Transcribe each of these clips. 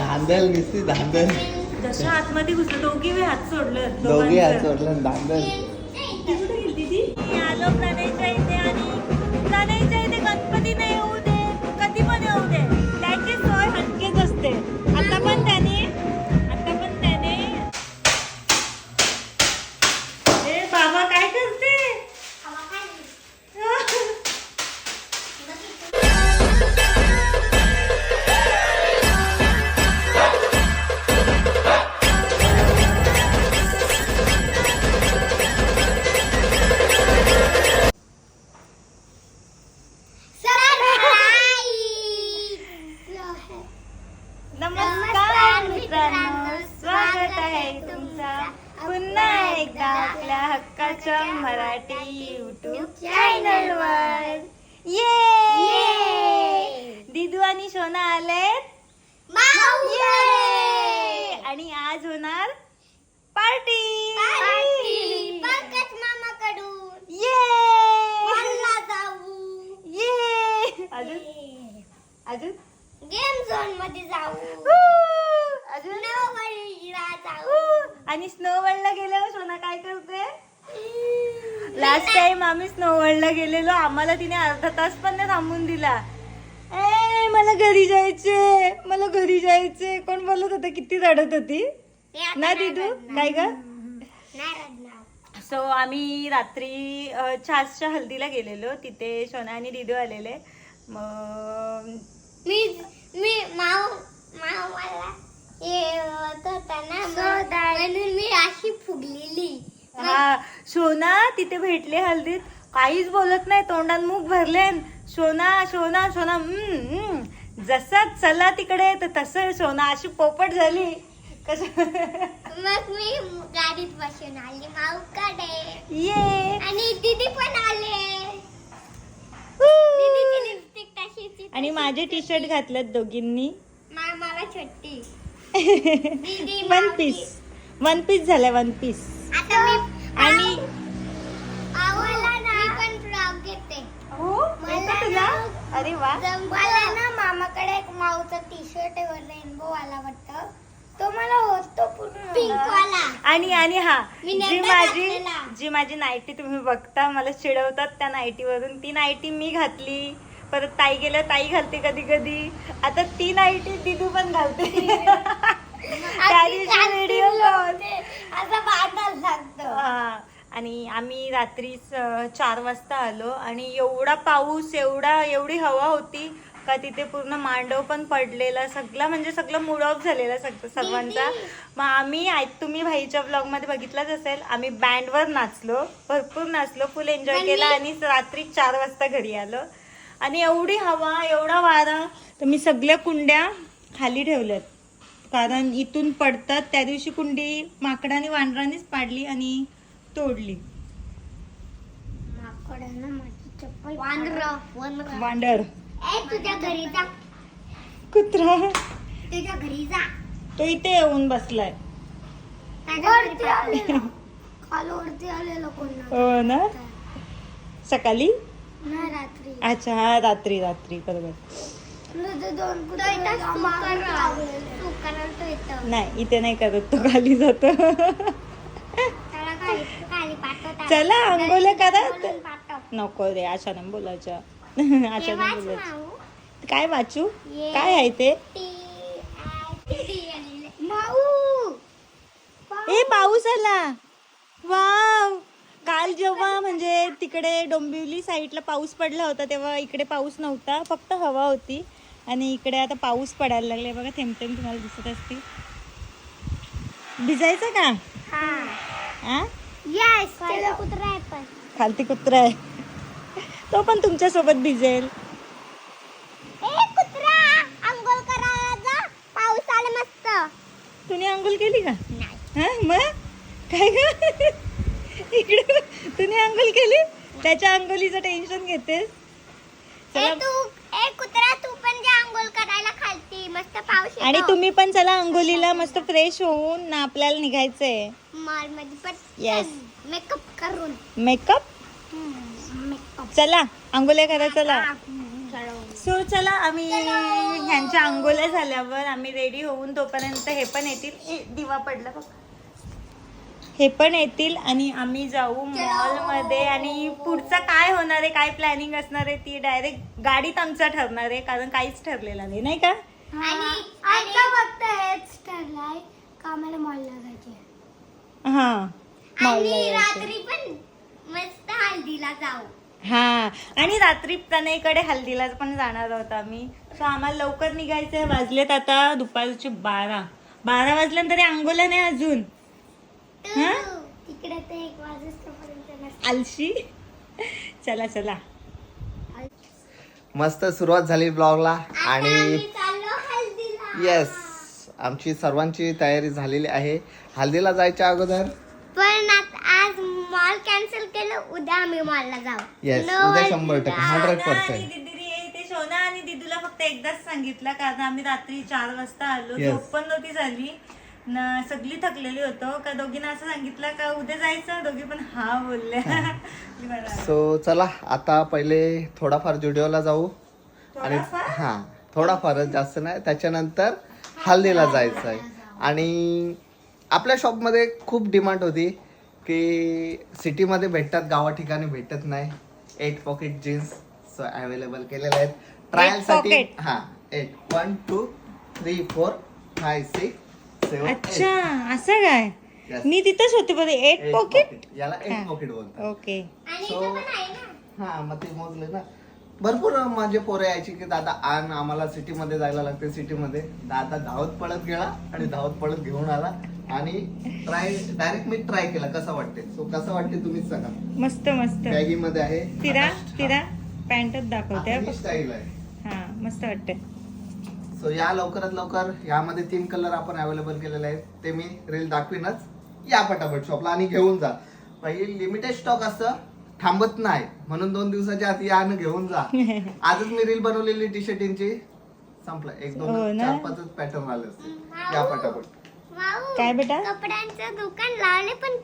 धांदल नुसती धांदल जशा आतमध्ये घुसलं दोघी वे हात सोडलं दोघी हात. सोडलं धांदल कुठे गेली ती? मी आलो प्रणयच्या इथे आणि प्रणयच्या इथे गणपती नाही येऊ आणि स्नो वर्ल्डला गेल्यावर सोना काय करते लास्ट टाइम आम्ही स्नो वर्ल्डला गेलेलो आम्हाला तिने अर्धा तास पण नाही थांबून दिला. ए मला घरी जायचे मला घरी जायचे कोण बोलत होतं किती रडत होती? ना दिदू काय ग सो आम्ही रात्री छासच्या हल्दीला गेलेलो. तिथे सोना आणि दिदू आलेले. मग मी मी माऊ माऊ मला होत होता ना म्हणून मी अशी फुगलेली। हा सोना तिथे भेटले हल्दीत. काहीच बोलत नाही तोंडात मुख भरले. सोना सोना सोना हम्म, हम्म. जसं चला तिकडे तर तसं सोना. अशी पोपट झाली. कस? मग मी गाडीत बसून आली माऊ कडे ये. आणि दीदी पण आले. दीदीची लिपस्टिक तशीची आणि माझे टी शर्ट घातलेत दोघींनी. मा- मला छोटी. वन. पीस वन पीस झालंय वन पीस आता मी आणि आवडला ना मी पण फ्रॉक घेते. हो? मला तुला? अरे वा. मला ना मामाकडे एक माऊचा टी शर्ट आहे रेनबो वाला वाटतं. तो मला होतो पूर्ण. पिंक वाला आणि आणि हा जी माझी. जी माझी नाईटी तुम्ही बघता मला चिडवतात त्या नाईटीवरून. ती नाईटी मी घातली. परत ताई गेल्या ताई घालते कधी कधी. आता ती नाईटी दिदू पण घालते. त्या दिवशी व्हिडिओ असं बांधायला लागतं आणि आम्ही रात्री चार वाजता आलो आणि एवढा पाऊस एवढा एवढी हवा होती का तिथे पूर्ण मांडव पण पडलेला सगळा म्हणजे सगळं मूड ऑफ झालेला सग सर्वांचा. मग आम्ही तुम्ही भाईच्या ब्लॉगमध्ये बघितलंच असेल आम्ही बँडवर नाचलो भरपूर नाचलो फुल एन्जॉय केला आणि रात्री चार वाजता घरी आलो. आणि एवढी हवा एवढा वारा तर मी सगळ्या कुंड्या खाली ठेवल्यात. कारण इथून पडतात त्या दिवशी कुंडी माकडाने वांडरानेच पाडली आणि तोडली. वांडर तुझ्या घरी जा. कुत्रा. तुझ्या घरी जा. तो इथे येऊन बसलाय. हो ना? सकाळी? नाही रात्री. अच्छा हा रात्री रात्री बरोबर. दोन त्याला नाही इथे नाही करत तो खाली जातो. चला आंघोळ्या करा. बोलून पाठव. नको रे अशा नाही बोलायच्या तेव्हाच बोलायचं. काय वाचू. काय आहे ते? ए पाऊस आला. वाव काल जेव्हा म्हणजे तिकडे डोंबिवली साईडला पाऊस पडला होता तेव्हा इकडे पाऊस नव्हता फक्त हवा होती. आणि इकडे आता पाऊस पडायला लागले बघा थेंब थेंब तुम्हाला दिसत असतील. भिजायचं का? हा. खालती कुत्रा आहे. तो पण भिजेल. पाऊस आला मस्त. तुम्ही अंघोळ केली का? हा मग? काय ग? इकडे तुम्ही अंघोळ केली? त्याच्या अंघोलीचं टेन्शन घेतेस? ए चला. तू ए कुत्रा तू पण जा अंघोळ करायला खालती. मस्त पाऊस येतो. आणि तुम्ही पण चला अंघोलीला मस्त फ्रेश होऊन ना आपल्याला निघायचंय. Yes. मेकअप करून. मेकअप चला अंघोल्या करा चला. सो चला आम्ही ह्यांच्या आंघोळ्या झाल्यावर आम्ही रेडी होऊन तोपर्यंत हे पण येतील. दिवा पडला बघ. हे पण येतील आणि आम्ही जाऊ मॉलमध्ये आणि पुढचं काय होणार आहे काय प्लॅनिंग असणार आहे ती डायरेक्ट गाडीत आमचा ठरणार आहे कारण काहीच ठरलेलं नाही नाही का? आणि फक्त हेच ठरलंय का आम्हाला मॉलला जायचे हा. आणि. रात्री पण मस्त हल्दीला जाऊ. हा. आणि रात्री प्रणयकडे हल्दीला पण जाणार आहोत आम्ही. सो आम्हाला लवकर निघायचंय. वाजलेत आता दुपारचे बारा. बारा वाजल्यानंतर तरी अंगोला नाही अजून. हा? तिकडे ते एक वाजेपर्यंत नसतं. आलशी? चला चला. मस्त सुरुवात झाली ब्लॉगला आणि आम्ही चाललो हल्दीला. येस आमची सर्वांची तयारी झालेली आहे. हल्दीला जायच्या अगोदर? पण आत- आज मॉल कॅन्सल केलं उद्या आम्ही मॉलला जाऊ. येस उद्या शंभर टक्के हंड्रेड पर्सेंट दीदी ते शोना आणि दीदूला फक्त एकदाच सांगितलं कारण आम्ही रात्री चार वाजता आलो. Yes. झोप पण नव्हती झाली. न सगळी थकलेली होतो. का दोघींना असं सांगितलं का उद्या जायचं? दोघी पण हा बोलल्या. आलं. सो चला आता पहिले थोडाफार जुडिओला जाऊ. आणि? हां थोडाफारच जास्त नाही. त्याच्यानंतर हल्दीला जायचं आहे आणि आपल्या शॉपमध्ये खूप डिमांड होती की सिटीमध्ये भेटतात गावा ठिकाणी भेटत नाही. Eight pocket jeans so available केलेले आहेत. ट्रायलसाठी. हां eight one two three four five six अच्छा असं काय. मी तिथंच होते बरं एट पॉकेट याला. एट पॉकेट बोलतात. ओके. आणि So- इथं पण आहे ना. हा मग ते मोजले ना. भरपूर माझे पोरं यायची की दादा आण आम्हाला सिटीमध्ये जायला लागते सिटीमध्ये. दादा धावत पळत गेला आणि धावत पळत घेऊन आला आणि ट्राय डायरेक्ट मी ट्राय केला. कसा वाटते सो कसं वाटते तुम्हीच सांगा. मस्त मस्त. बॅगी मध्ये आहे. तिरा तिरा पॅन्टच दाखवते स्टाईल आहे. हा मस्त वाटते सो या लवकरात लवकर यामध्ये तीन कलर आपण अवेलेबल केलेले आहेत. ते मी रील दाखवीनच. या पटापट शॉपला आणि घेऊन जा. पहिले लिमिटेड स्टॉक असतं थांबत नाही. म्हणून दोन दिवसाच्या आत या आणि घेऊन जा. आजच मी रील बनवलेली टी शर्टींची संपलं. एक हो दोन ना? चार पाचच पॅटर्न आले असते या पटापट. काय बेटा? कपड्यांचं दुकान लावले पण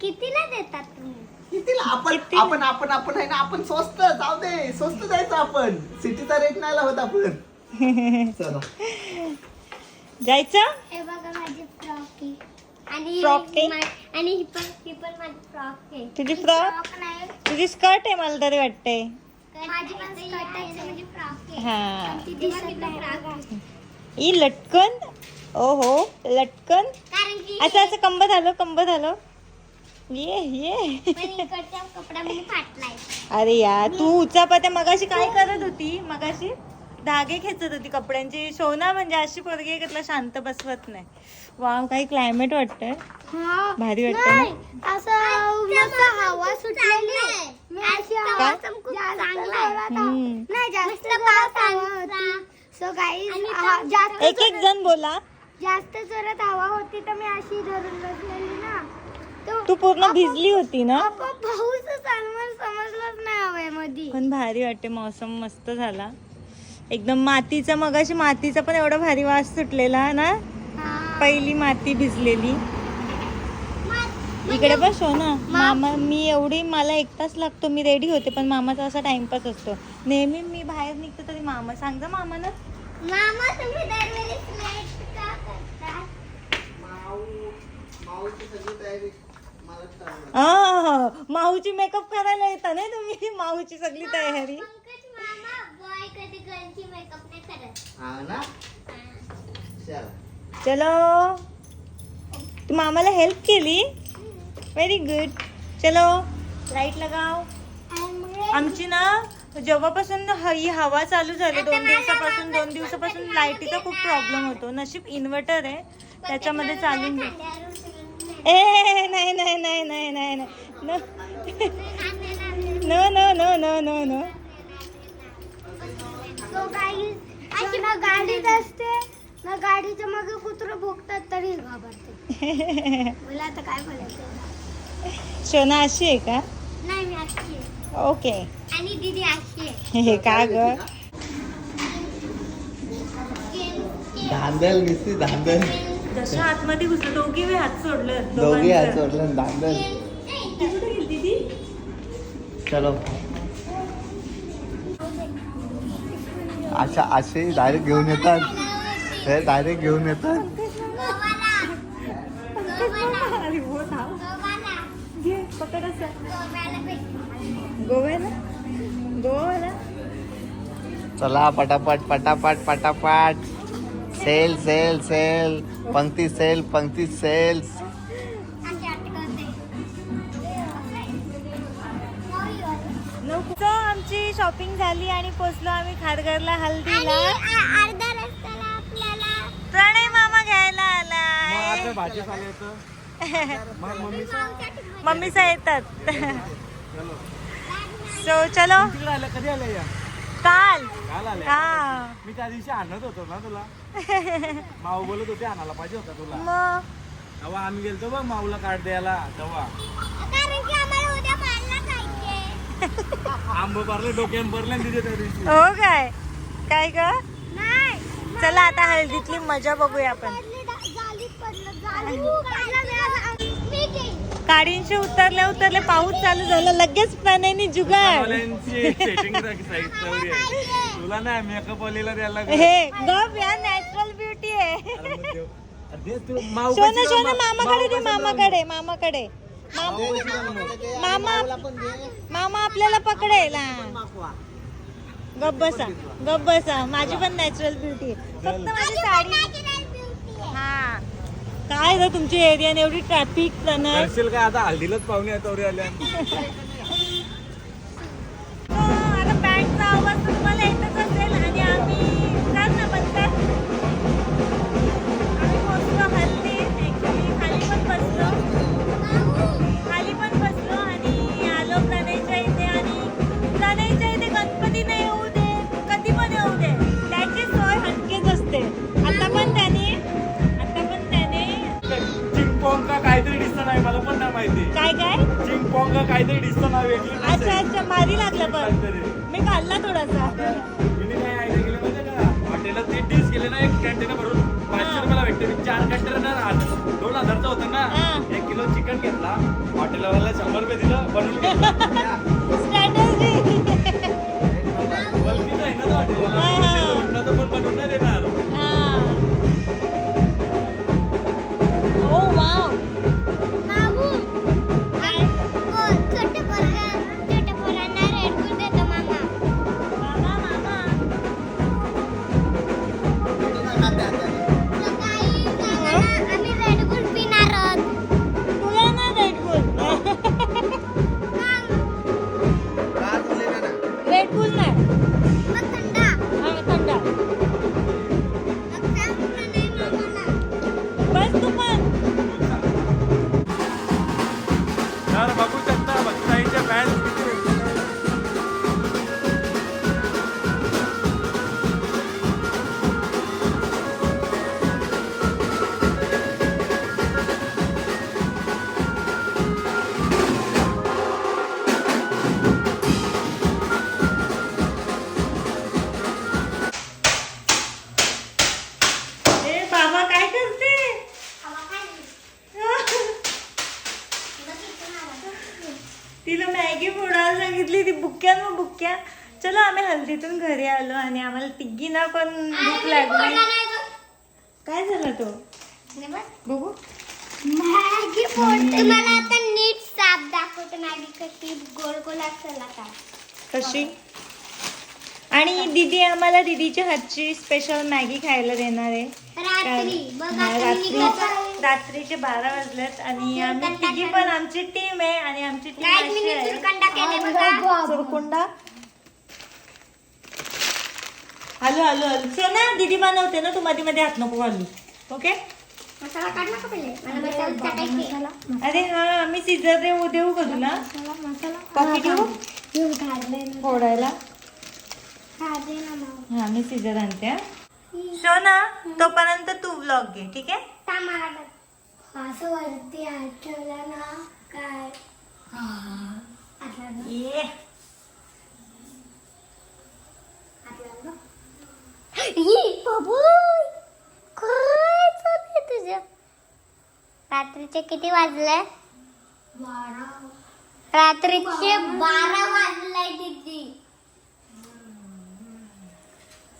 कितीला देतात तुम्ही? कितीला? आपण आपण आपण आपण आहे ना आपण स्वस्त. जाऊ दे. स्वस्त जायचं आपण. सिटीचा रेट नाही लावत आपण. चला. जायचं? हे बघा माझी फ्रॉक आहे. आणि Frock आहे? मा- आणि ही पण ही पण माझी फ्रॉक आहे. तुझी ही frock? frock नाही. तुझी स्कर्ट आहे मला तरी वाटते माझी पण स्कर्ट आहे म्हणजे फ्रॉक आहे. हा. ती दिसत नाही. फ्रॉक आहे. ई लटकन? ओहो लटकन? कारण की असं असं कंब झालं कंब झालं. ये ये. पण फाटलाय. अरे यार तू उचापत्या मगाशी काय करत होती? मगाशी? धागे खेचत होती कपड्यांची. सोना म्हणजे अशी पोरगी आहे का तुला शांत बसवत नाही. वाव काही क्लायमेट वाटतंय. भारी वाटतंय ना? नाही, असं मस्त हवा सुटलेली मी अशी हवा काय? खूप चांगला आहे. हम्म. नाही जास्त जोरात हवा होती. सो काही जास्त एक एक जण बोला. जास्त जोरात हवा होती तर मी अशी धरून बसलेली ना. तो तू पूर्ण भिजली होती ना? आपोआप पाऊस आला समजलंच नाही हवेमध्ये. पण भारी वाटते मौसम मस्त झाला. एकदम मातीचा मगाशी मातीचा पण एवढा भारी वास सुटलेला ना? पहिली माती भिजलेली. इकडे बस हो ना मामा मी एवढी मला एक तास लागतो मी रेडी होते पण मामाचा असा टाइमपास असतो. नेहमी मी बाहेर निघते तरी मामा सांग जा मामानं मामा तुम्ही दरवेळेस का करतात माऊची सगळी तयारी मलाच करावी लागते. आ, माऊची मेकअप करायला येता नाही तुम्ही? माऊची सगळी तयारी. पंकज हा ना? चला. चलो. तू मामाला हेल्प केली? व्हेरी गुड चलो. लाइट लगाव. आमची ना जेव्हापासून ह- ही हवा चालू झाली दोन दिवसापासून दोन दिवसापासून लाईटीचा खूप प्रॉब्लेम होतो. नशीब इन्व्हर्टर आहे. त्याच्यामध्ये चालून दे ए नाही नाही नाही नाही नाही नाही. No no no no no no So guys, अशी ना गाडीत असते. ना गाडीच्या मागे कुत्र भोगतात तरी घाबरते. मला आता काय बोलायचं? शोना अशी आहे का? नाही मी अशी आहे. ओके. आणि दीदी अशी आहे. हे का ग? धांदल नुसती धांदल. जशा आतमध्ये घुसलं दोघी वे हात सोडलं दोघे हात सोडलं धांदल. ती चलो. अशा असे डायरेक्ट घेऊन येतात. हे डायरेक्ट घेऊन येतात. गोव्याला? गोव्याला? चला पटापट पटापट पटापट. सेल सेल सेल पंक्ती सेल पंक्ती सेल्स आमची शॉपिंग झाली आणि पोचलो आम्ही खारघरला हल्दीला. अर्धा रस्त्याला आपल्याला प्रणय मामा घ्यायला आलाय. मम्मीचा येतात. सो चलो. कधी आलं या? काल. काल आले हा. मी त्या दिवशी आणत होतो ना तुला. माऊ बोलत होते आणायला पाहिजे होता तुला. मग? तेव्हा आम्ही गेलतो बघ माऊला कार्ड द्यायला तेव्हा कारण की आम्हाला उद्या पाहायला जायचे आंब भरले डोक्यान भरले तिथे त्या दिवशी. हो काय? काय ग? नाही. चला आता हळदीतली मजा बघूया आपण. काडींशी उतरले उतरले पाऊस चालू झाला. लगेच प्रणयनी जुगाड. तुला नाही मेकअप वालीला द्यायला. हे गप या नॅचरल ब्युटी आहे. सोना सोना मा- मामाकडे दे मामाकडे मामाकडे. माम- मामा मामा आपल्याला पकडेल हा. गप बसा गप बसा. माझी पण नॅचरल ब्युटी फक्त माझी साडी हा. काय ग तुमची एरिया एवढी ट्रॅफिक प्रणय करशील काय? आता हल्दीलाच पाहुणे आहेत चौरी आल्या हो, आता बँकचा आवाज तर तुम्हाला येतच तिला मॅगी फोडायला सांगितली ती बुक्क्या मग बुक्क्या चलो आम्ही हल्दीतून घरी आलो आणि आम्हाला तिघींना पण भूक लागली. काय झालं तो? बघू. मॅगी फोडते मला आता नीट साप दाखवते मॅगी कशी. गोल गोल असेल आता. कशी? आणि दीदी आम्हाला दीदीच्या हातची स्पेशल मॅगी खायला देणार आहे. रात्री. बघ हा, आता मी रात्री कसं- रात्रीचे बारा वाजलेत आणि आम्ही तिघी पण आमची टीम आहे आणि आमची टीम Guys, मी अशी आहे चुरकंडा केले बघा. चुरकुंडा. हॅलो हॅलो हॅलो सोना दीदी बनवते ना. तू मध्ये मध्ये हात नको घालू. ओके? मसाला काढ ना का पहिले. मला मसाला टाकायचे अरे हा मी सिजर देऊ देऊ का तुला कॉफी देऊ घेऊन काढले ना. फोडायला. हा मी सिजर आणते. सोना तोपर्यंत तू ब्लॉग घे ठीक आहे? असं वरती हात ठेवला ना? काय ये तुझं? रात्रीचे किती वाजले? बारा. रात्रीचे बारा वाजले.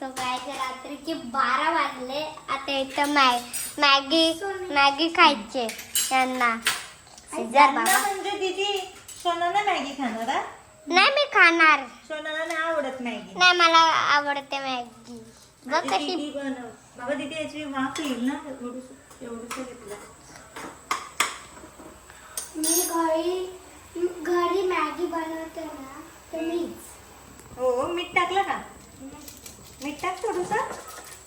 सकाळच्या रात्रीचे बारा वाजले. आता इथं मॅ मॅगी मॅगी खायचे त्यांना बाबा. म्हणजे दीदी सोनाला मॅगी खाणार हा? नाही मी खाणार. सोनाला नाही आवडत मॅगी. नाही मला आवडते मॅगी. बघ माझी कशी. दीदी बनव. बाबा दीदी याची वाफ येईल ना? घेतलं. मी घरी घरी मॅगी बनवते ना तर मीच. हो मीठ टाकलं का? मीठ टाक थोडस?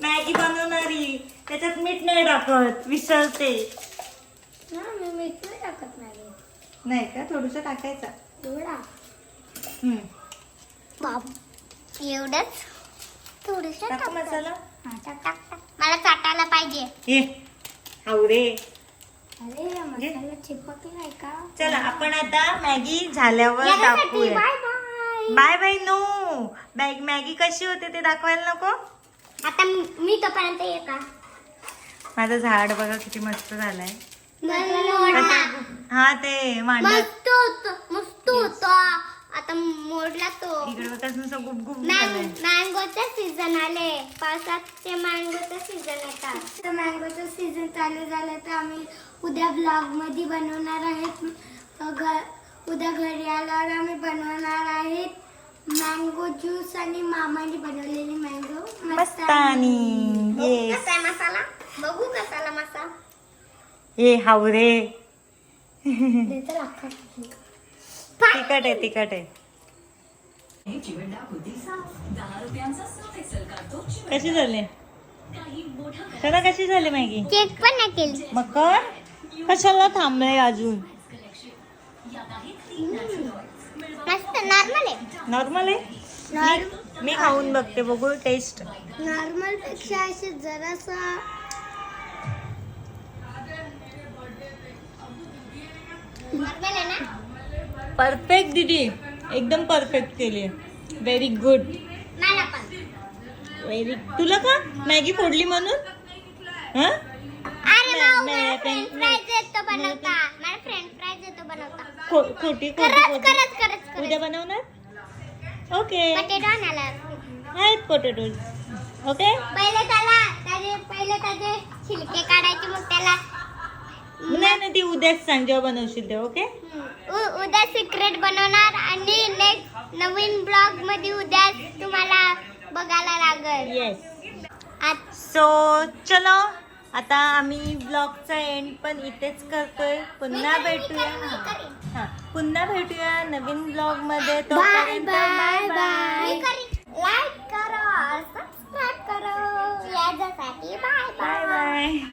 मॅगी बनवणारी. त्याच्यात मीठ नाही टाकत विसरते ना मी मीठ नाही टाकत मॅगी. नाही का? थोडस टाकायचं. एवढा. हम्म. बाप एवढंच? थोडस टाकू मसाला? मला चाटायला पाहिजे. ये. आवरे अरे मसाला चिपकलाय का? चला आपण आता मॅगी झाल्यावर दाखवूया bye bye bye bye no. Bag Maggi कशी होते ते दाखवायला नको? आता मी तोपर्यंत ये का माझं झाड बघा किती मस्त झालंय. हा ते मांडत मस्त होतो मस्त होतो. आता मोडला तो. इकडे बघा कसं गुप गुप झालंय. मँगोचा सीझन आले. पावसाचे मँगोचा सीझन येतात मँगोचं सीझन चालू झालं तर आम्ही उद्या ब्लॉगमध्ये बनवणार आहेत. उद्या घरी आल्यावर आम्ही बनवणार आहेत मँगो ज्यूस आणि मामाने बनवलेली मँगो मस्तानी. येस कसा मसाला? बघू कसाला मसाला ये हावरे देतो लागतं. तिखट आहे तिखट आहे. कशी झाली? चला कशी झाली मॅगी? केक पण नाही केली. मग कर कशाला थांबलंय अजून? मस्त नॉर्मल आहे. नॉर्मल आहे? मी- मी खाऊन बघते बघू टेस्ट नॉर्मलपेक्षा असे जरासा नॉर्मल आहे ना? परफेक्ट दीदी. एकदम परफेक्ट केली व्हेरी गुड मला पण. व्हेरी तुला का? मॅगी फोडली म्हणून? हा? अरे नाही, भाऊ नाही, मला नाही, फ्रेंच फ्राईज येतो बनवता. मला फ्रेंच फ्राईज येतो बनवता. खो- खोटी खोटी खरंच खोटी. खरंच खरंच उद्या खरंच बनवणार? ओके. पटेटो आणायला. आहेत पोटॅटो ओके? पहिले त्याला त्याचे पहिले त्याचे छिलके काढायचे मग त्याला. नाही नाही ती उद्याच सांग जेव्हा बनवशील ते ओके? उ- उद्या सिक्रेट बनवणार आणि नेक्स्ट नवीन ब्लॉगमध्ये उद्या तुम्हाला बघायला लागेल. येस आत- सो चलो. आता आम्ही ब्लॉगचा एंड पण इथेच करतोय. पुन्हा भेटूया. हा. पुन्हा भेटूया नवीन ब्लॉगमध्ये bye bye bye bye bye like करो सबस्क्राईब करो. याच्यासाठी बाय बाय बाय बाय